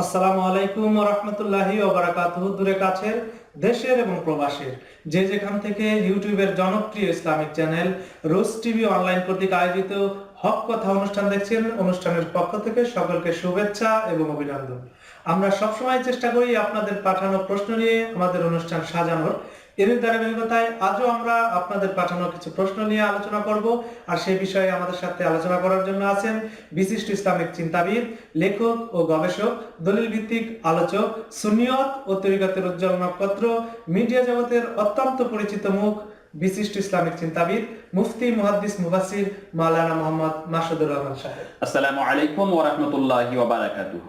আসসালামু আলাইকুম রহমতুল্লাহি দূরে কাছের, দেশের এবং প্রবাসের। যে যেখান থেকে ইউটিউবের জনপ্রিয় Islamic channel Rose TV online কর্তৃক আয়োজিত হক কথা অনুষ্ঠান দেখছেন, অনুষ্ঠানের পক্ষ থেকে সকলকে শুভেচ্ছা এবং অভিনন্দন। আমরা সবসময় চেষ্টা করি আপনাদের পাঠানো প্রশ্ন নিয়ে আমাদের অনুষ্ঠান সাজানোর। এর ধারাবাহিকতায় আজও আমরা আপনাদের পাঠানো কিছু প্রশ্ন নিয়ে আলোচনা করব, আর সেই বিষয়ে আমাদের সাথে আলোচনা করার জন্য আছেন বিশিষ্ট ইসলামিক চিন্তাবিদ, লেখক ও গবেষক দলিল ভিত্তিক আলোচক সুনিয়ত ও তরিকতের উজ্জ্বল নক্ষত্র, মিডিয়া জগতের অত্যন্ত পরিচিত মুখ, বিশিষ্ট ইসলামিক চিন্তাবিদ, মুফতি, মুহাদ্দিস মুফাসির মাওলানা মোহাম্মদ মাসুদুর রহমান সাহেব। আসসালামু আলাইকুম ওয়া রাহমাতুল্লাহি ওয়া বারাকাতুহু।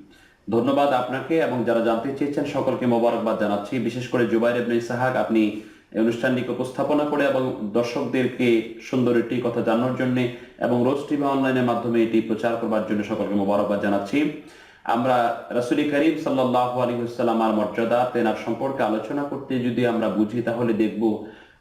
ধন্যবাদ আপনাকে এবং যারা জানতে চেয়েছেন সকলকে মোবারকবাদ জানাচ্ছি। বিশেষ করে জুবাইর ইবনে ইসাহাক, আপনি অনুষ্ঠানটিকে উপস্থাপনা করে এবং দর্শকদেরকে সুন্দর একটি কথা জানানোর জন্য এবং রোজ টিভি অনলাইনের মাধ্যমে এটি প্রচার করবার জন্য সকলকে মোবারকবাদ জানাচ্ছি। আমরা রাসুলি করিম সাল্লাহ আলী হুসাল্লামার মর্যাদা, তেনার সম্পর্কে আলোচনা করতে যদি আমরা বুঝি, তাহলে দেখব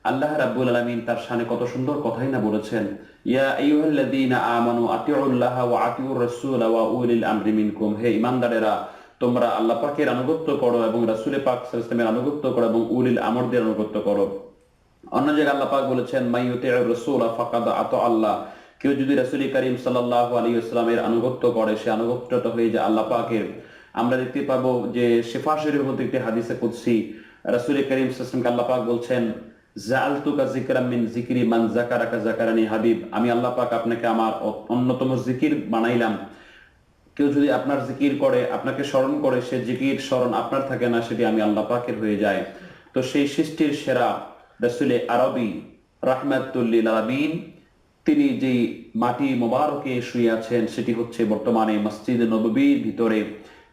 আল্লাহ রাব্বুল আলামিন তার শানে কত সুন্দর কথাই না বলেছেন, ইয়া আইয়ুহাল্লাযীনা আমানু আতিউল্লাহ ওয়া আতিউর রাসূল ওয়া উলিল আমরি মিনকুম। হে ঈমানদারেরা, তোমরা আল্লাহ পাকের আনুগত্য করো এবং রাসূল পাক সাল্লাল্লাহু আলাইহি আনুগত্য করো এবং উলিল আমরদের করো। অন্য জায়গায় আল্লাহ পাক বলেছেন মাইয়ুতিউর রাসূল ফাকাদ আতা আল্লাহ। কেউ যদি রাসূল করিম সাল্লাল্লাহু আলাইহি ওয়াসাল্লামের করে, সে আনুগত্যটা হয়ে যায় আল্লাহ পাকের। আমরা দেখতে পাবো যে শেফা শরীফের মধ্যে একটি হাদিসে কুদসি, রাসূল করিম সাল্লাল্লাহু আলাইহি আল্লাহ পাক বলছেন আমি আল্লাহ পাক আপনাকে আমার অন্যতম জিকির বানাইলাম। কেউ যদি আপনার জিকির করে, আপনাকে স্মরণ করে, সে জিকির স্মরণ আপনার থাকে না, সেটি আমি আল্লাহ পাকের হয়ে যায় তো সেই সৃষ্টির সেরা রসুলে আরবি রাহমাতুল্লিল তিনি যে মাটি মোবারকে শুয়ে আছেন, সেটি হচ্ছে বর্তমানে মসজিদ নববীর ভিতরে,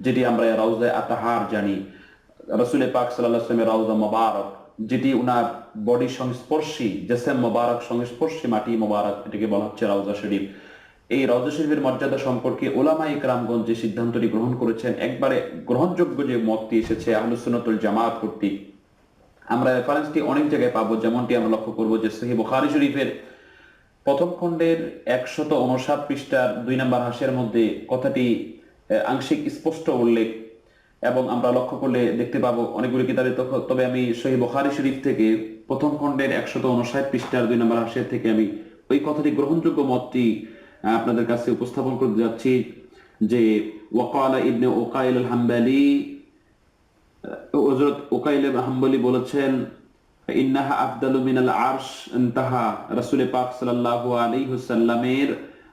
যেটি আমরা রাউজায় আতাহার জানি। রসুল পাক সাল্লাহ রাউজা মোবারক। যেটি উনার বডি সংস্পর্শী, জেসেম মোবারক সংস্পর্শী মাটি মোবারক, এটাকে বলা হচ্ছে রাউজা শরীফ। এই রওজা শরীফের মর্যাদা সম্পর্কে ওলামা ইকরামগঞ্জ যে সিদ্ধান্তটি গ্রহণ করেছেন, একবারে গ্রহণযোগ্য যে মতটি এসেছে আহলুসুন্নতুল জামাত কর্তৃক। আমরা রেফারেন্সটি অনেক জায়গায় পাবো, যেমনটি আমরা লক্ষ্য করব যে সহি বুখারী শরীফের প্রথম খণ্ডের একশত উনষাট পৃষ্ঠার দুই নম্বর হাসের মধ্যে কথাটি আংশিক স্পষ্ট উল্লেখ এবং আমরা লক্ষ্য করলে দেখতে পাবো অনেকগুলি কিতাবে তবে আমি সহি বুখারী শরীফ থেকে প্রথম খণ্ডের একশত উনষাট পৃষ্ঠার দুই নম্বর হাসের থেকে আমি ওই কথাটি গ্রহণযোগ্য মতটি আপনাদের কাছে উপস্থাপন করতে যাচ্ছি যে, ওয়াকালা ইবনে ওকাইল হাম্বালি হযরত উকাইল হাম্বলি বলেছেন, ইন্নাহা আফদালু মিনাল আরশ ইনতাহা রাসূল পাক সাল্লাল্লাহু আলাইহি ওয়াসাল্লামের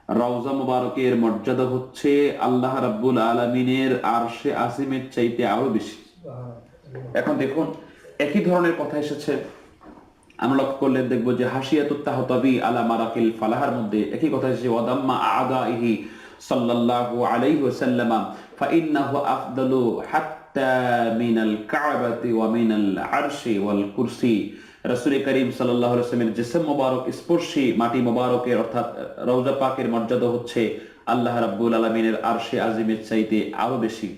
রওজা মুবারকের মর্যাদা হচ্ছে আল্লাহ রাব্বুল আলামিনের আরশে আসিমের চাইতে আরও বেশি। এখন দেখুন একই ধরনের কথা এসেছে। আমরা লক্ষ্য করলে দেখব যে হাসিয়াতুত তাহতাবি আলা মারাকিল ফালাহার মধ্যে একই কথা এসেছে ওয়াদাম্মা আদাইহি সাল্লাল্লাহু আলাইহি ওয়াসাল্লাম ফাইন্নাহু আফদালু হাত্তা মিনাল কাবাতি ওয়া মিনাল আরশি ওয়াল কুরসি। রাসূল করিম ওয়াসাল্লামের জিসম মোবারক, স্পর্শী মাটি মোবারকের, অর্থাৎ রওজা পাকের মর্যাদা হচ্ছে আল্লাহ রাব্বুল আলামিনের আরশে আজিমের চাইতে আরও বেশি।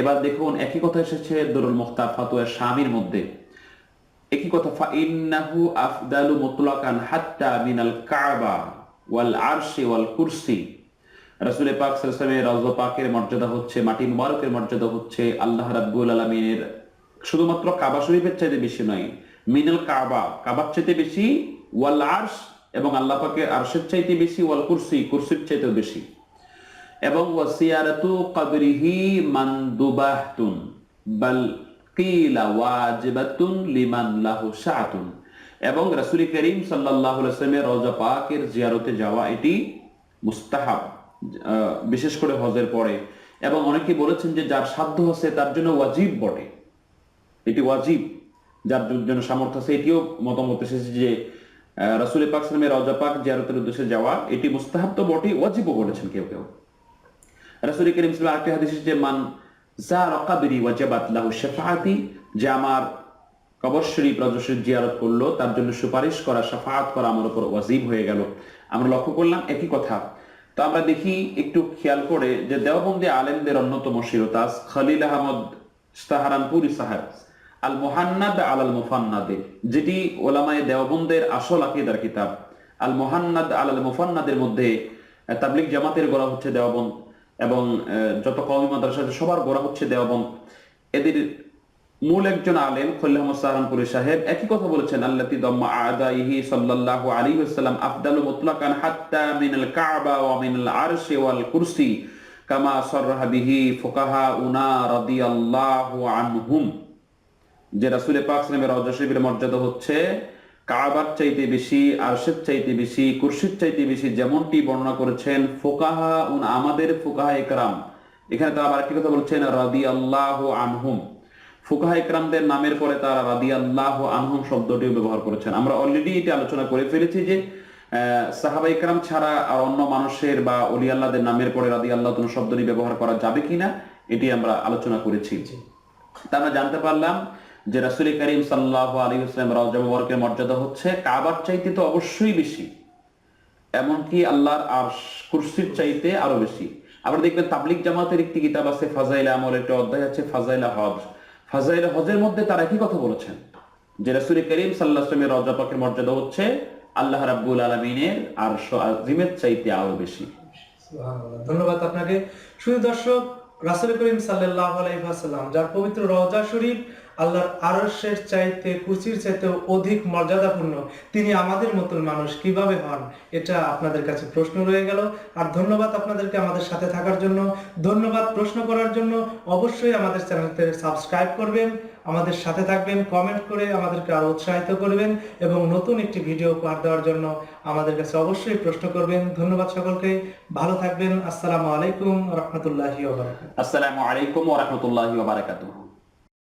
এবার দেখুন, একই কথা এসেছে দরুল মুখতার ফাতুয়া শামির মধ্যে। একই কথা ফাইন্নাহু আফদালু মুতলাকান হাত্তা মিনাল কাবা ওয়াল আরশি ওয়াল কুরসি। রাসূল পাক রওজা পাকের মর্যাদা হচ্ছে, মাটি মুবারকের মর্যাদা হচ্ছে আল্লাহ রাব্বুল আলামিনের শুধুমাত্র কাবা শরীফের চাইতে বেশি নয় মিনাল কাবা, কাবার চাইতে বেশি, ওয়াল আরশ এবং আল্লাহ পাকের আরশের চাইতে বেশি, ওয়াল কুরসি, কুরসির চাইতেও বেশি। এবং ওয়াসিয়ারাতু কবরিহি মানদুবাহতুন, বাল কিলা ওয়াজিবাতুন লিমান লাহু সাআতুন এবং রাসূল করিম সাল্লাল্লাহু আলাইহি ওয়াসাল্লামের রওজা পাকের জিয়ারতে যাওয়া এটি মুস্তাহাব বিশেষ করে হজের পরে। এবং অনেকে বলেছেন যে যার সাধ্য আছে তার জন্য ওয়াজিব বটে। এটি ওয়াজিব। যার জন্য সামর্থ্য আছে, এটিও মতামত এসেছে যে রাসূল পাক সাল্লামের রওজা পাক জিয়ারতের উদ্দেশ্যে যাওয়া, এটি মুস্তাহাব তো বটেই ওয়াজিবও বলেছেন কেউ কেউ। রাসূল করিম সাল্লাল্লাহু আরেকটি হাদিস যে মান যারা কবরি ওয়াজাবাত লাহু শাফাআতি যে আমার কবর শরীফ জিয়ারত করল, তার জন্য সুপারিশ করা সাফাত করা আমার উপর ওয়াজিব হয়ে গেল। আমরা লক্ষ্য করলাম একই কথা। তো আমরা দেখি একটু খেয়াল করে যে, দেওবন্দি আলেমদের অন্যতম শিরতাজ, খলিল আহমদ সাহারানপুরি সাহেব। আল মোহান্নাদ আল আল মুফান্নাদে যেটি ওলামায়ে দেওবন্দের আসল আকিদার কিতাব। আল মোহান্নাদ আল আল মুফান্নাদের মধ্যে আহ, তাবলিগ জামাতের গোড়া হচ্ছে দেওবন্দ এবং যত কওমি মাদ্রাসা সবার গোড়া হচ্ছে দেওবন্দ। এদের মূল একজন আলেম খলিল আহমদ সাহারানপুরি সাহেব একই কথা বলেছেন আল্লাতি দম্মা আদাইহি সাল্লাল্লাহু আলাইহি ওয়াসাল্লাম আফদালু মুতলাকান হাত্তা মিনাল কাবা ওয়া মিনাল আরশি ওয়াল কুরসি কামা সাররাহা বিহি ফুকাহা উনা রাদিয়াল্লাহু আনহুম। যে রাসূলের পাক শরীফের মর্যাদা হচ্ছে কাবার চাইতে বেশি আরশের চাইতে বেশি কুরসির চাইতে বেশি যেমনটি বর্ণনা করেছেন ফোকাহা উন আমাদের ফোকাহা একরাম। এখানে তারা আবার একটি কথা বলছেন রাদি আল্লাহ আনহুম। ফুকাহা একরামদের নামের পরে তারা রাদি আল্লাহ আনহুম শব্দটিও ব্যবহার করেছেন। আমরা অলরেডি এটি আলোচনা করে ফেলেছি যে আহ, সাহাবা ইকরাম ছাড়া আর অন্য মানুষের বা অলি আল্লাহদের নামের পরে রাদি আল্লাহ শব্দটি ব্যবহার করা যাবে কিনা এটি আমরা আলোচনা করেছি। তা আমরা জানতে পারলাম যে রাসুল করিম সাল্লাহ আলী ইসলাম রওজা মুবারকের মর্যাদা হচ্ছে কাবার চাইতে তো অবশ্যই বেশি, এমনকি আল্লাহর আর কুরসির চাইতে আরও বেশি। আবার দেখবেন তাবলিক জামাতের একটি কিতাব আছে, ফাজাইলা আমল, একটা অধ্যায় আছে, ফাজাইলা হজ। ফাজাইলা হজের মধ্যে তারা একই কথা বলেছেন? যে রাসুল করিম সাল্লাহ আসলামের রওজা পাকের মর্যাদা হচ্ছে আল্লাহ রাব্বুল আলমিনের আর আজিমের চাইতে আরও বেশি। ধন্যবাদ আপনাকে। শুধু দর্শক রাসূল করিম সাল্লাল্লাহু আলাইহি যার পবিত্র রওজা শরীফ আল্লাহর আরশের চাইতে কুচির চাইতে অধিক মর্যাদাপূর্ণ। তিনি আমাদের মতন মানুষ কীভাবে হন? এটা আপনাদের কাছে প্রশ্ন রয়ে গেল। আর ধন্যবাদ আপনাদেরকে আমাদের সাথে থাকার জন্য। ধন্যবাদ প্রশ্ন করার জন্য। অবশ্যই আমাদের চ্যানেলতে সাবস্ক্রাইব করবেন। আমাদের সাথে থাকবেন, কমেন্ট করে আমাদেরকে আরও উৎসাহিত করবেন এবং নতুন একটি ভিডিও উপহার দেওয়ার জন্য আমাদের কাছে অবশ্যই প্রশ্ন করবেন। ধন্যবাদ সকলকে। ভালো থাকবেন। আসসালামু আলাইকুম। রহমতুল্লাহি আসসালামু আলাইকুম রাহমাতুল্লাহি